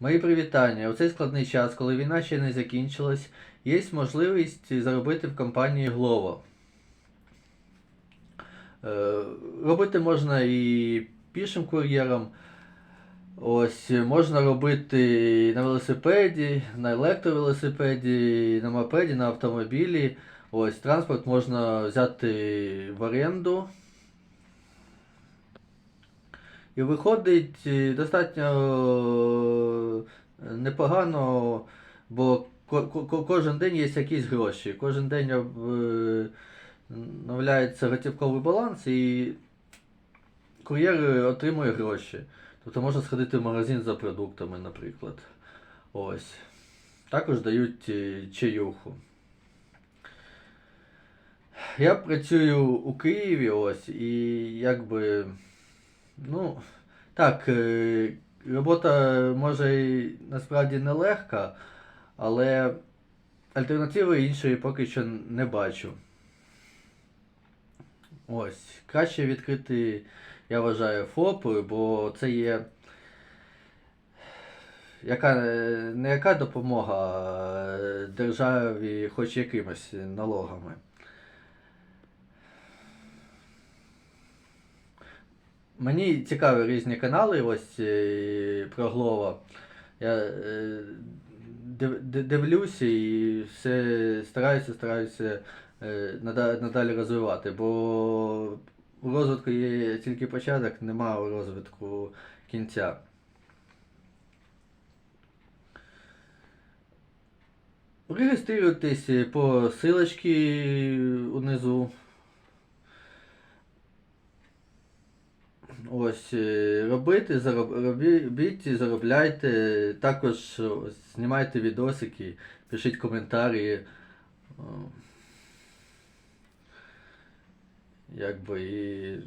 Мої привітання. У цей складний час, коли війна ще не закінчилась, є можливість заробити в компанії Glovo. Е, Робити можна і пішим кур'єром. Ось, можна робити на велосипеді, на електровелосипеді, на мопеді, на автомобілі. Ось, транспорт можна взяти в оренду. І виходить е, достатньо непогано, бо ко- ко- кожен день є якісь гроші. Кожен день е, обновляється готівковий баланс і кур'єр отримує гроші. Тобто можна сходити в магазин за продуктами, наприклад. Ось. Також дають е, чаюху. Я працюю у Києві ось і якби. Ну, так, е, робота може і насправді нелегка, але альтернативи іншої поки що не бачу. Ось, краще відкрити, я вважаю, ФОП, бо це є яка, не яка допомога державі хоч якимось налогами. Мені цікаві різні канали ось е, про Глова. Я е, див- див- дивлюся і все стараюся, стараюся е, надалі розвивати, бо у розвитку є тільки початок, нема у розвитку кінця. Реєструйтесь по силочці унизу. Ось е, робити, зароб, робіть, і заробляйте. Також знімайте відосики, пишіть коментарі. Якби і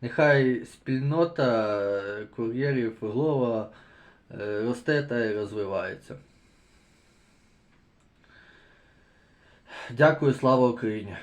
нехай спільнота кур'єрів Глова е, росте та і розвивається. Дякую, слава Україні!